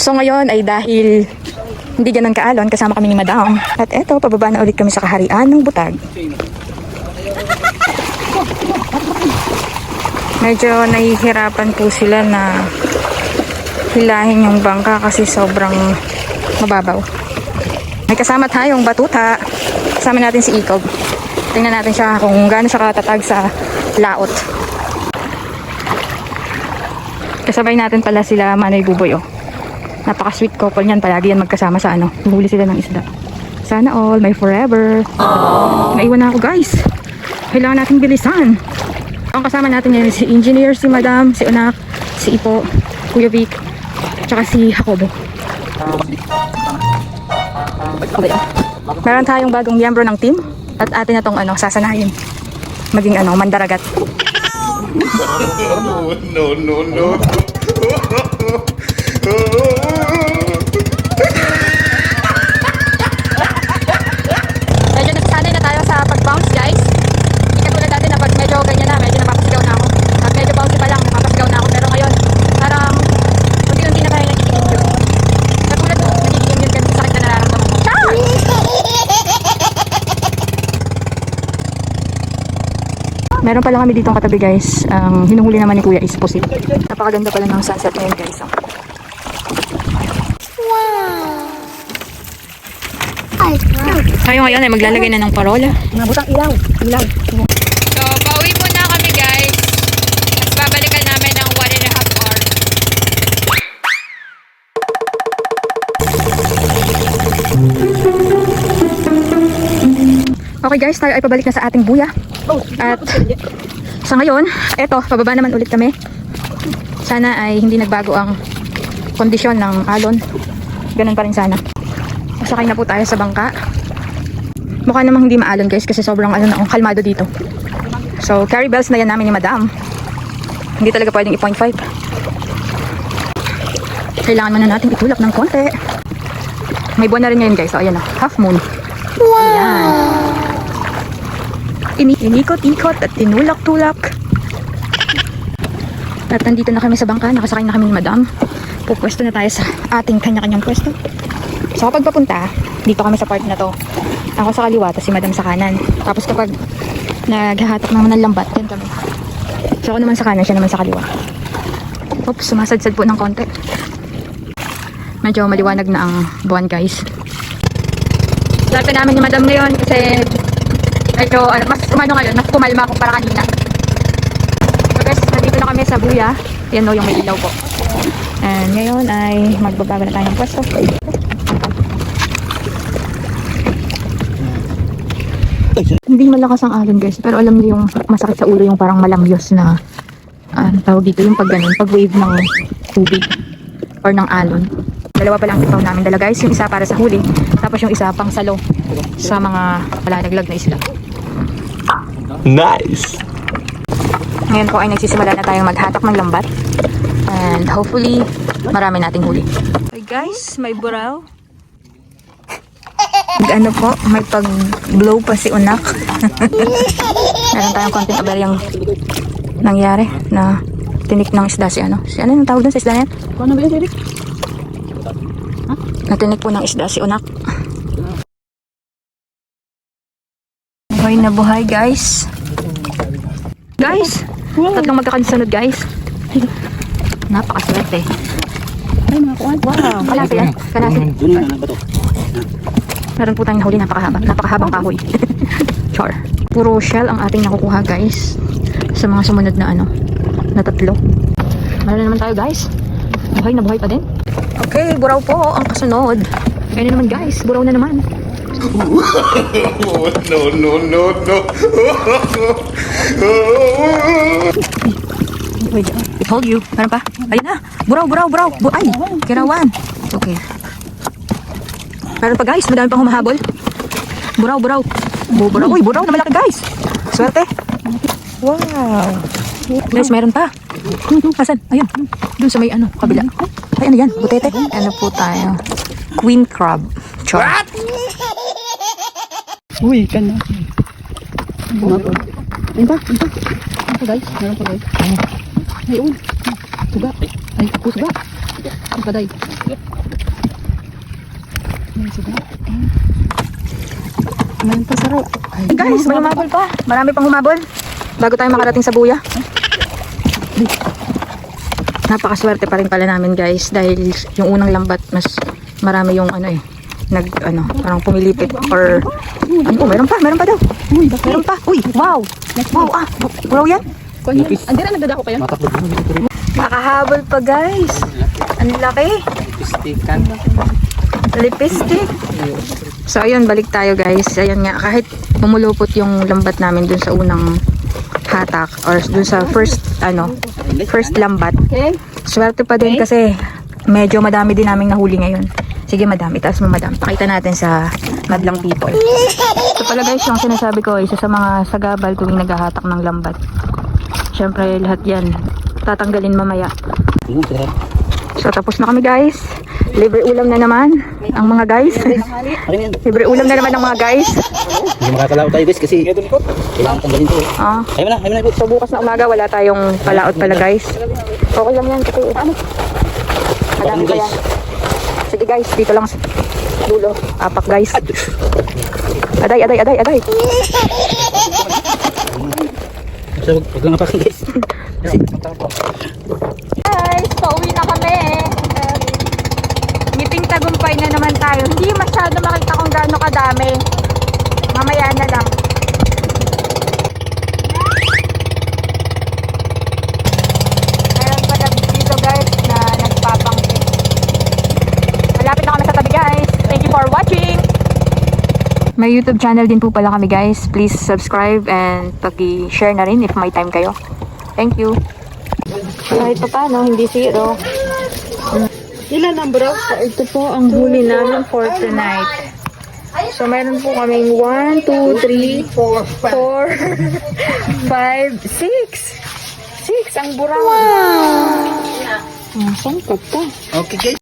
So ngayon ay dahil hindi ganun kaalon, kasama kami ni Madam. At eto, pababa na ulit kami sa kaharian ng Butag. Medyo nahihirapan po sila na hilahin yung bangka kasi sobrang mababaw. May kasama tayong batuta. Kasama natin si Ikob. Tingnan natin siya kung gaano siya katatag sa laot. Kasabay natin pala sila Manay Buboy oh. Napaka-sweet couple niyan. Palagi yan magkasama sa ano. Huli sila ng isda. Sana all, may forever. Naiwan na ako guys. Kailangan natin bilisan. Ang kasama natin ngayon si Engineer, si Madam, si Unak, si Ipo, Kuya Vic, tsaka si Jacobo. Meron tayong bagong miyembro ng team at atin na tong ano, sasanayin. Maging ano, mandaragat. no, no, no. Medyo nasasanay na tayo sa pag-bounce guys. Hindi katulad dati na pag medyo ganyan na, medyo napapasigaw na ako. At medyo bouncy pa lang, napapasigaw na ako. Pero ngayon, parang unti-unti na tayo nagiging yun. Katulad mo, nagiging yun kasi sakit na nararamdaman mo. Char! Meron pala kami ditong katabi guys. Ang hinuhuli naman ni Kuya is pusit. Napakaganda pala ng sunset ngayon guys. Oh. Tayo ngayon ay maglalagay na ng parola. Mabutang ilaw. Ilaw. So, pauwi muna kami guys. Babalikan namin ng one and a half hour. Okay guys, tayo ay pabalik na sa ating buya. At sa ngayon, eto, pababa naman ulit kami. Sana ay hindi nagbago ang kondisyon ng alon. Ganun pa rin sana. Sakay na po tayo sa bangka. Mukha namang hindi maalon guys kasi sobrang ano na, oh, kalmado dito. So, carry bells na yan namin ni Madam. Hindi talaga pwedeng i-0.5. Kailangan muna natin itulak ng konti. May buwan na rin ngayon guys. So, ayan na. Half moon. Wow! Ayan. Ini inikot-ikot at tinulak-tulak. At nandito na kami sa bangka. Nakasakay na kami ni Madam. Pupwesto na tayo sa ating kanya-kanyang pwesto. So kapag papunta, dito kami sa part na to. Ako sa kaliwa, tapos si Madam sa kanan. Tapos kapag naghahatak naman ng lambat, yan kami. So ako naman sa kanan, siya naman sa kaliwa. Oops, sumasadsad po ng konti. Medyo maliwanag na ang buwan guys. Lapit namin ni Madam ngayon kasi medyo ano, mas umano ngayon, mas kumalma ako para kanina. So guys, nandito na kami sa Buya. Yan o yung may ilaw po. And ngayon ay magbabago na tayo ng pwesto. Hindi malakas ang alon guys, pero alam niyo yung masakit sa ulo yung parang malamyos na ano tawag dito yung pag ganun, pag wave ng tubig or ng alon. Dalawa pa lang itaw namin dala guys, yung isa para sa huli, tapos yung isa pang salo sa mga malalaglag na isla. Nice. Ngayon po ay nagsisimula na tayong maghatak ng lambat. And hopefully, marami nating huli. Okay guys, may buraw. ano po, may pag-blow pa si Unak. Meron tayong konting aberyang nangyari na tinik ng isda si ano. Si ano yung tawag dun sa isda na yan? Ano ba yun, Eric? Natinik po ng isda si Unak. Buhay na buhay guys. Guys, tatlong magkakasunod guys. Napakaswerte. Ay, mga kuwan. Wow. Kalasa yan. Kalasa. Doon na ba to? Meron po tayong nahuli napakahaba. Napakahabang kahoy. Char. Puro shell ang ating nakukuha guys. Sa mga sumunod na ano. Na tatlo. Meron na naman tayo guys. Buhay na buhay pa din. Okay, buraw po ang kasunod. Na naman guys. Buraw na naman. No, no, no, no. Wait, I told you. Meron pa? Ayun na. Buraw, buraw, buraw. Bu ay, kirawan. Okay. Meron pa guys. Madami pang humahabol. Buraw, buraw. Bu buraw. Uy, buraw na malaki guys. Swerte. Wow. Guys, meron pa. Asan? Ayun. Doon sa may ano, kabila. Ay, ano yan? Butete. Ano po tayo? Queen crab. Char. Uy, kan na. Bumapod. Ayun pa, ayun pa. Ayun pa guys, meron pa guys. Ayun. Suga. Ay, ako suga. Ang paday. Ayan sila. Ayan. Ayan pa sarap. Ay, Guys, may humabol pa. Marami pang humabol. Bago tayo makarating sa buya. Napakaswerte pa rin pala namin guys dahil yung unang lambat mas marami yung ano eh nag ano parang pumilipit or ano oh, meron pa meron pa daw. Uy, meron pa. Uy wow. Wow ah wow yan. Kunya. Ang dira nagdadako yan. makahabol pa guys. Ang laki. Pistikan. lipstick so ayun balik tayo guys. Ayun nga kahit pumulupot yung lambat namin dun sa unang hatak or dun sa first ano first lambat. Okay. swerte pa din kasi medyo madami din naming nahuli ngayon sige madam itaas mo madam pakita natin sa madlang people ito pala guys yung sinasabi ko isa sa mga sagabal tuwing naghahatak ng lambat syempre lahat yan tatanggalin mamaya so tapos na kami guys libre ulam na naman ang mga guys libre ulam na naman ang mga guys Hindi makakalaw tayo guys kasi kailangan tanggalin to. eh. ah mo na, mo na. So bukas na umaga wala tayong palaot pala guys. Okay lang yan kasi ano? Madami pa yan. Sige guys, dito lang dulo. Apak guys. Aday, aday, aday, aday. So, wag, lang apakin guys. Guys, pauwi na kami. Ngiting tagumpay na naman tayo. Hindi masyado makita kung gaano kadami. Mamaya na lang. Meron pa lang dito guys na nagpapangkit. Malapit na kami sa tabi guys. Thank you for watching. May YouTube channel din po pala kami guys. Please subscribe and paki-share na rin if may time kayo. Thank you. Kahit pa paano, hindi zero. Ilan ang bro? Ito po ang huli namin for tonight. So, meron po kaming 1, 2, 3, 4, 5, 6. 6 ang burang. Wow! Ang sangkap ka. okay guys.